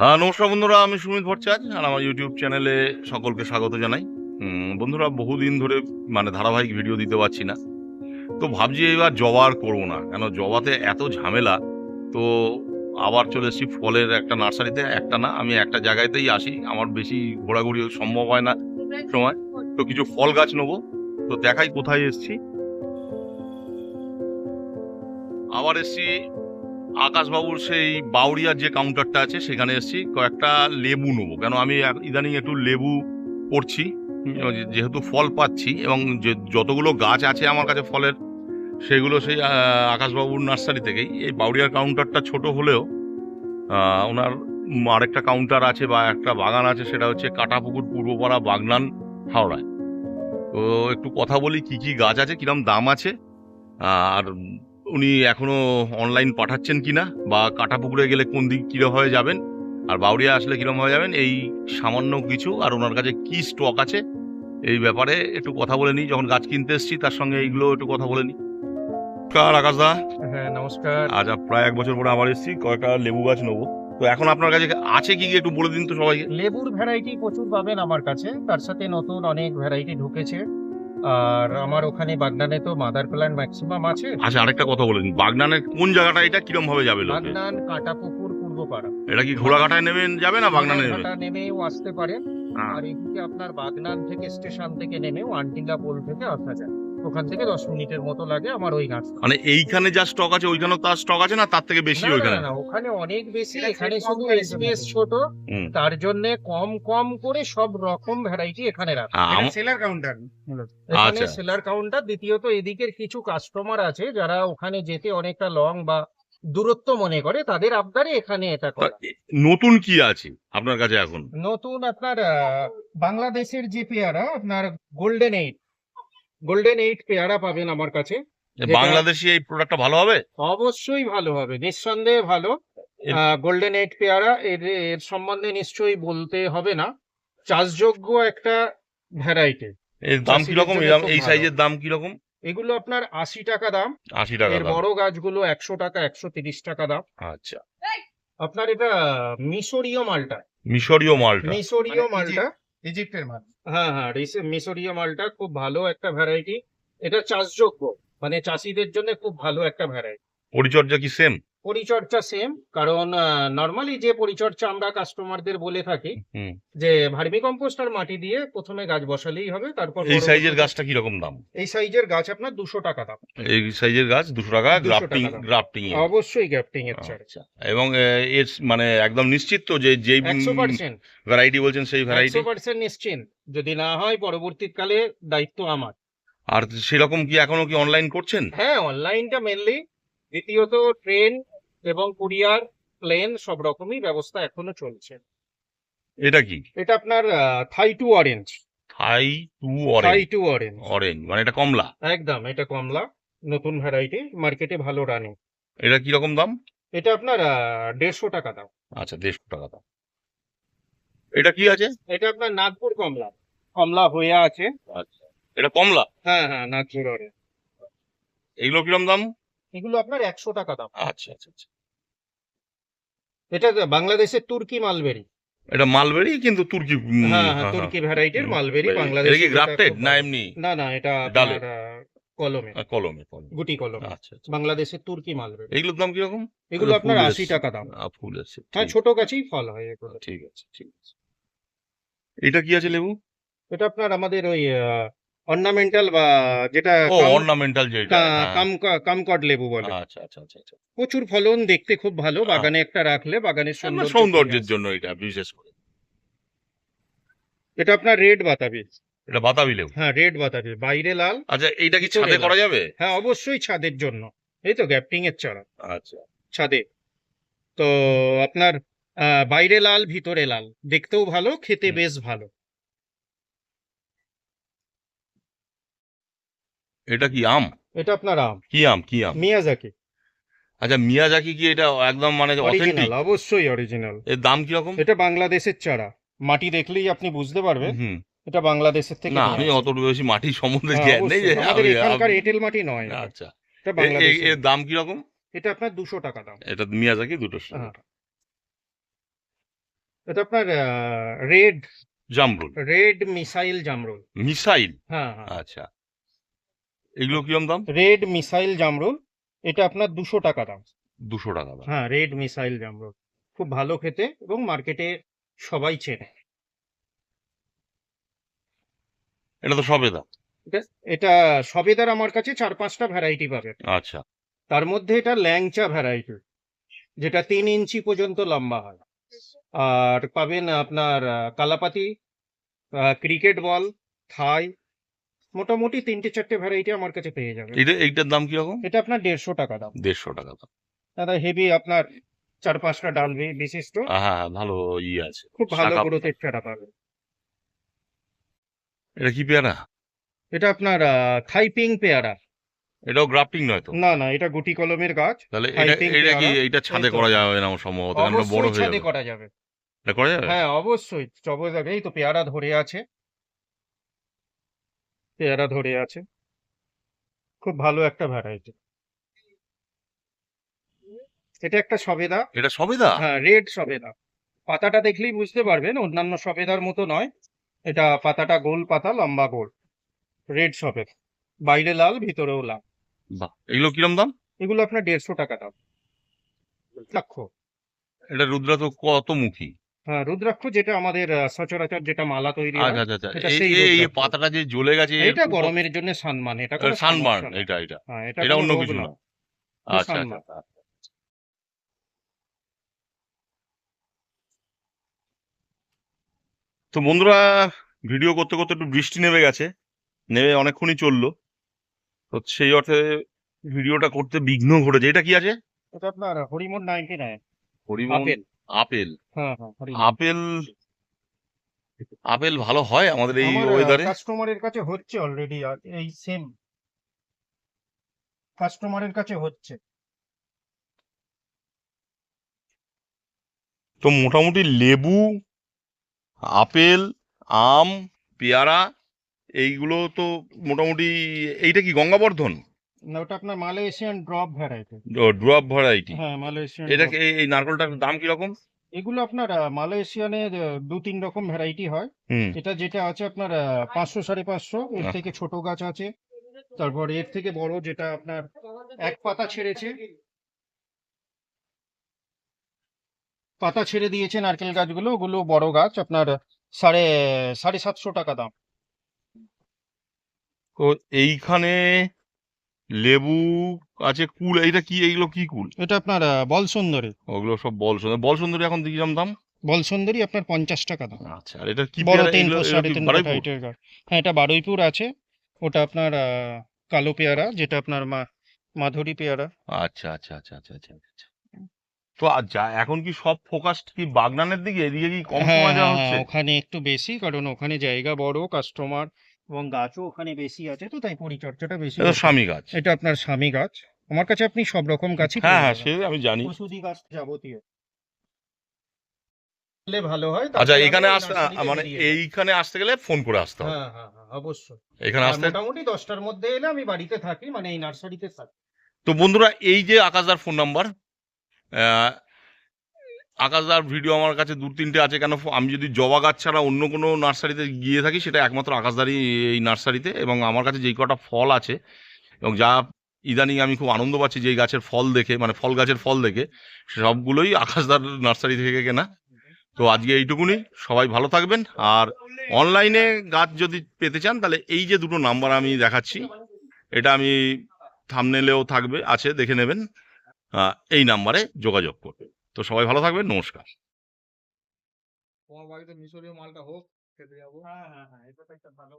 হ্যাঁ নমস্কার বন্ধুরা, আমি সুমিত ভট্টাচার্য আর আমার ইউটিউব চ্যানেলে সকলকে স্বাগত জানাই। বন্ধুরা, বহুদিন ধরে মানে ধারাবাহিক ভিডিও দিতে পারছি না। তো ভাবছি এবার জবা আর করব না, কেন জবাতে এত ঝামেলা, তো আবার চলে এসেছি ফলের একটা নার্সারিতে, একটা না, আমি একটা জায়গাতেই আসি, আমার বেশি ঘোরাঘুরি সম্ভব হয় না সময়। তো কিছু ফল গাছ নেব, তো দেখাই কোথায় এসছি। আবার এসেছি আকাশবাবুর সেই বাউরিয়ার যে কাউন্টারটা আছে সেখানে এসেছি। কয়েকটা লেবু নেব। কেন আমি ইদানিং একটু লেবু যে- যেহেতু ফল পাচ্ছি এবং যে যতগুলো গাছ আছে আমার কাছে ফলের সেগুলো সেই আকাশবাবুর নার্সারি থেকেই। এই বাউরিয়ার কাউন্টারটা ছোট হলেও ওনার আরেকটা কাউন্টার আছে বা একটা বাগান আছে সেটা হচ্ছে কাটাপুকুর পূর্বপাড়া বাগনান হাওড়ায়। তো একটু কথা বলি কি কি গাছ আছে কিরম দাম আছে আর উনি এখনও অনলাইন পাঠাচ্ছেন কিনা বা কাটাপুকুরে গেলে কোন দিক কিরমভাবে যাবেন? আর বাউরিয়া আসলে কিরমভাবে যাবেন? এই সামান্য কিছু আর ওনার কাছে কি স্টক আছে? এই ব্যাপারে একটু কথা বলে নিই। যখন গাছ কিনতে এসেছি তার সঙ্গে এইগুলো একটু কথা বলে নিই। নমস্কার আকাশদা হ্যাঁ নমস্কার। আজ আপ- প্রায় এক বছর পরে আবার এসেছি কয়েকটা লেবু গাছ নেব। তো এখন আপনার কাছে আছে কি কি একটু বলে দিন তো সবাইকে। লেবুর ভ্যারাইটি প্রচুর পাবেন আমার কাছে। তার সাথে নতুন অনেক ভ্যারাইটি ঢুকেছে। আর আমার ওখানে বাগনানে তো মাদার প্ল্যান ম্যাক্সিমাম আছে। আচ্ছা আরেকটা কথা বলে দিন বাগনানের কোন জায়গাটা এটা? কিরম ভাবে যাবে লোকে? বাগনান কাটাপুকুর পূর্বপাড়া। এটা কি ঘোড়াঘাটায় নেবেন যাবে না বাগনানে নেবেন নেমেও আসতে পারেন হ্যাঁ। আর এদিকে আপনার বাগনান থেকে স্টেশন থেকে নেমেও আন্টিলা পোল থেকে আসা যায়। ওখান থেকে দশ মিনিটের মতো লাগে আমার ওই গাছ মানে এইখানে যা স্টক আছে ওইখানেও তার স্টক আছে না? তার থেকে বেশি ওইখানে? না, ওখানে অনেক বেশি এখানে শুধু মধ্যে। ছোট তার জন্য কম কম করে সব রকম ভ্যারাইটি এখানে রাখা। সেলার কাউন্টার এখানে আচ্ছা। সেলার কাউন্টার দ্বিতীয়ত এদিকের কিছু কাস্টমার আছে যারা ওখানে যেতে অনেকটা লং বা দূরত্ব মনে করে তাদের আবদারে এখানে এটা করা। নতুন কি আছে আপনার কাছে এখন? নতুন আপনার আহ, বাংলাদেশের যে পেয়ারা আপনার গোল্ডেন এইট গোল্ডেন এইট পেয়ারা পাবেন আমার কাছে বাংলাদেশি এই প্রোডাক্টটা ভালো হবে? অবশ্যই ভালো হবে নিঃসন্দেহে ভালো। গোল্ডেন এইট পেয়ারা এর এর সম্বন্ধে নিশ্চয়ই বলতে হবে না। চাষযোগ্য একটা ভ্যারাইটি এর দাম কীরকম? এই সাইজের দাম কীরকম? এগুলো আপনার আশি টাকা দাম। আশি টাকা এর দাম। বড় গাছগুলো একশো টাকা একশো তিরিশ টাকা দাম। আচ্ছা। আপনার এটা মিশরীয় মালটা। মিশরীয় মালটা। মিশরীয় মানে মালটা। ইজিপ্টের মাল। হ্যাঁ হ্যাঁ রিসে- মিশরীয় মালটা খুব ভালো একটা ভ্যারাইটি এটা চাষযোগ্য মানে চাষিদের জন্য খুব ভালো একটা ভ্যারাইটি পরিচর্যা কি সেম পরিচর্যা সেম কারণ নর্মালি যে পরিচর্যা আমরা কাস্টমারদের বলে থাকি যে ভার্মি কম্পোস্ট আর মাটি দিয়ে প্রথমে গাছ বসালেই হবে তারপর এই সাইজের গাছটা কীরকম দাম? এই সাইজের গাছ আপনার দুশো টাকা দাম। এই সাইজের গাছ দুশো টাকা গ্রাফটিং গ্রাফটিং অবশ্যই গ্যাপটিং এর চার্জ আচ্ছা। এবং এর মানে একদম নিশ্চিত তো যে যেই ভ্যারাইটি বলছেন সেই ভ্যারাইটি একশো পার্সেন্ট নিশ্চিন্ত যদি না হয় পরবর্তীকালে দায়িত্ব আমার। আর সেরকম কি এখনও কি অনলাইন করছেন? হ্যাঁ অনলাইনটা মেনলি দ্বিতীয়ত ট্রেন এবং কুরিয়ার প্লেন সব রকমই ব্যবস্থা এখনও চলছে। এটা কি? এটা আপনার Thai two orange Thai two orange Thai two orange orange মানে এটা কমলা? একদম এটা কমলা। নতুন ভ্যারাইটি মার্কেটে ভালো রানিং এটা কি রকম দাম? এটা আপনার দেড়শো টাকা দাম। আচ্ছা দেড়শো টাকা দাম। এটা কি আছে? এটা আপনার নাগপুর কমলা। কমলা হয়ে আছে। আচ্ছা এটা কমলা? হ্যাঁ হ্যাঁ নাগপুর অরেঞ্জ এগুলো কিরম দাম? এগুলো আপনার একশো টাকা দাম। আচ্ছা আচ্ছা আচ্ছা। এটা বাংলাদেশের তুর্কি মালবেরি। এটা মালবেরি কিন্তু তুর্কি উম, হ্যাঁ হ্যাঁ হ্যাঁ, তুর্কি ভ্যারাইটির। মালবেরি এটা বাংলাদেশ কি গ্রাফটেড না এমনি? না না এটা? কলমে। কলমে গুটি কলমে। আচ্ছা আচ্ছা। বাংলাদেশের তুর্কি মালবেরি। এগুলোর দাম কীরকম? এগুলো আপনার আশি। টাকা দাম। ফুল আছে হ্যাঁ ছোট গাছেই ফল হয় এগুলো। ঠিক আছে ঠিক আছে। এটা কি আছে লেবু? এটা আপনার আমাদের ওই অর্নামেন্টাল বা যেটা ও অর্নামেন্টাল যেটা হ্যাঁ। কাম- কামকট লেবু বলে। আচ্ছা আচ্ছা আচ্ছা আচ্ছা। প্রচুর ফলন দেখতে খুব ভালো বাগানে একটা রাখলে বাগানের আমরা সৌন্দর্য সৌন্দর্যের জন্য এটা বিশেষ করে। এটা আপনার রেড বাতাবি। এটা বাতাবি লেবু? হ্যাঁ রেড বাতাবি বাইরে লাল। আচ্ছা এইটা কি ছাদে। করা যাবে? হ্যাঁ অবশ্যই ছাদের জন্য। এই তো গ্যাপটিং এর চারা আচ্ছা। ছাদে। তো আপনার বাইরে লাল ভিতরে লাল। দেখতেও ভালো খেতে বেশ ভালো। এটা কি আম? এটা আপনার আম। কি আম কি আম? মিয়াজাকি। আচ্ছা মিয়াজাকি কি এটা একদম মানে অথেন্টিক অরিজিনাল অবশ্যই অরিজিনাল এর দাম কীরকম? এটা বাংলাদেশের চারা। মাটি দেখলেই আপনি বুঝতে পারবেন। হুম এটা বাংলাদেশের থেকে না আমি অত বেশি মাটির সম্বন্ধে হ্যাঁ, জ্ঞান নেই যে আমাদের এখানকার এঁটেল মাটি নয়। আচ্ছা। এটা বাংলাদেশ এর দাম কীরকম? এটা আপনার দুশো টাকা দাম। এটা মিয়াজাকি দুটো হ্যাঁ। এটা আপনার রেড জামরুল। রেড মিসাইল জামরুল। মিসাইল? হ্যাঁ হ্যাঁ। আচ্ছা। এগুলো কিরম দাম? রেড মিসাইল জামরুল এটা আপনার দুশো টাকা দাম। দুশো টাকা দাম। হ্যাঁ রেড মিসাইল জামরুল খুব ভালো খেতে এবং মার্কেটে সবাই চেনে। এটা তো সবেদা এটা- এটা সবেদার আমার কাছে চার পাঁচটা ভ্যারাইটি পাবে। আচ্ছা। তার মধ্যে এটা ল্যাংচা ভ্যারাইটি যেটা তিন ইঞ্চি পর্যন্ত লম্বা হয়। আর পাবেন আপনার কালাপাতি ক্রিকেট বল থাই মোটামুটি তিনটে চারটে ভ্যারাইটি আমার কাছে পেয়ে যাবেন এটা এইটার দাম কি রকম এটা আপনার দেড়শো টাকা দাম। দেড়শো টাকা দাম। দাদা হেভি আপনার চার পাঁচটা ডাল বি- বিশিষ্ট। হ্যাঁ হ্যাঁ, ভালো ইয়ে আছে। খুব ভালো গ্রোথের চারা পাবেন। এটা কি পেয়ারা? এটা আপনার থাই পিং পেয়ারা। এটাও গ্রাফটিং নয় তো? না না এটা গুটি কলমের গাছ। তাহলে এটা এটা কি পেয়ারা, ছাদে করা যাবে না সম্ভবত? কারণ এটা বড় হয়ে ছাদে যাবে। করা যাবে। এটা করা যাবে? হ্যাঁ অবশ্যই। চবে যাবে এই তো পেয়ারা ধরে আছে। পেয়ারা ধরে আছে। খুব ভালো একটা ভ্যারাইটি এটা একটা সবেদা। এটা সবেদা? হ্যাঁ রেড সবেদা। পাতাটা দেখলেই বুঝতে পারবেন অন্যান্য সবেদার মতো নয়। এটা পাতাটা গোল পাতা লম্বা গোল। রেড সবেদা। বাইরে লাল ভিতরেও লাল। বাহ এগুলো কিরম দাম? এগুলো আপনার দেড়শো টাকা দাম। রুদ্রাক্ষ এটা রুদ্রা তো কত মুখী রুদ্রাক্ষ যেটা আমাদের সচরাচর যেটা মালা তৈরি হয় আচ্ছা আচ্ছা আচ্ছা। এই। পাতাটা যে জ্বলে গেছে এটা গরমের জন্য সানমান এটা সানবার্ন এটা এটা হ্যাঁ এটা এটা অন্য কিছু না। না। আচ্ছা আচ্ছা তো বন্ধুরা ভিডিও করতে করতে একটু বৃষ্টি নেমে গেছে নেমে অনেকক্ষণই চলল। তো সেই অর্থে ভিডিওটা করতে বিঘ্ন ঘটেছে। এটা কি আছে? এটা আপনার Harimon ninety nine. Harimon apple. Apple হ্যাঁ হ্যাঁ। আপেল আপেল ভালো হয় আমাদের এই ওয়েদারে কাস্টমারের কাছে হচ্ছে অলরেডি এই সেম কাস্টমারের কাছে হচ্ছে। তো মোটামুটি লেবু আপেল আম পেয়ারা এইগুলো তো মোটামুটি এইটা কি গঙ্গাবর্ধন? না ওটা আপনার Malaysian drop variety. Drop variety. হ্যাঁ মালয়েশিয়ান এটা কি- এই নারকলটার দাম কীরকম? এগুলো আপনার আহ, মালয়েশিয়ানের দু তিন রকম ভ্যারাইটি হয়। এটা যেটা আছে আপনার পাঁচশো সাড়ে পাঁচশো। এর থেকে ছোট গাছ আছে। তারপর এর থেকে বড় যেটা আপনার এক পাতা ছেড়েছে। পাতা ছেড়ে দিয়েছে নারকেল গাছগুলো। ওগুলো বড় গাছ আপনার সাড়ে সাড়ে সাতশো টাকা দাম। তো এইখানে লেবু আছে কুল এইটা কি এইগুলো কি কুল? এটা আপনার আহ, বল সুন্দরী। ওগুলো সব বল সুন্দর। বল সুন্দরী এখন কিরম দাম বল সুন্দরী আপনার পঞ্চাশ টাকা দাম। আচ্ছা আর এটা কি বড় তিন ফুট সাড়ে তিন ফুট বারুইপুর? হাইটের গাছ। হ্যাঁ এটা বারুইপুর আছে। ওটা আপনার কালো পেয়ারা যেটা আপনার মা মাধুরী পেয়ারা। আচ্ছা আচ্ছা আচ্ছা আচ্ছা আচ্ছা আচ্ছা। তো যা এখন কি সব ফোকাস কি বাগনানের দিকে? এদিকে কি কম হ্যাঁ সময় দেওয়া হ্যাঁ, হচ্ছে? হ্যাঁ, ওখানে একটু বেশি কারণ ওখানে জায়গা বড় কাস্টমার এবং গাছও ওখানে বেশি আছে তো তাই পরিচর্যাটা বেশি এটা স্বামী গাছ। এটা আপনার স্বামী গাছ। আমার কাছে আপনি সব রকম গাছই হ্যাঁ হ্যাঁ সে আমি জানি। ওষুধি গাছ যাবতীয়। ভালো হয় আচ্ছা এখানে আসতে মানে এইখানে আসতে গেলে ফোন করে আসতে হবে। হ্যাঁ হ্যাঁ হ্যাঁ অবশ্যই। এখানে আসতে মোটামুটি দশটার মধ্যে এলে আমি বাড়িতে থাকি মানে এই নার্সারিতে থাকি। তো বন্ধুরা এই যে আকাশদার ফোন নাম্বার আকাশদার ভিডিও আমার কাছে দু তিনটে আছে, কেন আমি যদি জবা গাছ ছাড়া অন্য কোনো নার্সারিতে গিয়ে থাকি, সেটা একমাত্র আকাশদারই এই নার্সারিতে এবং আমার কাছে যেই কটা ফল আছে এবং যা ইদানিং আমি খুব আনন্দ পাচ্ছি যে গাছের ফল দেখে মানে ফল গাছের ফল দেখে সবগুলোই আকাশদার নার্সারি থেকে কেনা। তো আজকে এইটুকুনি, সবাই ভালো থাকবেন। আর অনলাইনে গাছ যদি পেতে চান, তাহলে এই যে দুটো নাম্বার আমি দেখাচ্ছি, এটা আমি থামনেলেও থাকবে, আছে, দেখে নেবেন। এই নাম্বারে যোগাযোগ করবেন তো সবাই ভালো থাকবেন নমস্কার। তোমার বাড়িতে মিশরীয় মালটা হোক খেতে যাব। হ্যাঁ হ্যাঁ হ্যাঁ এটা তো একটা ভালো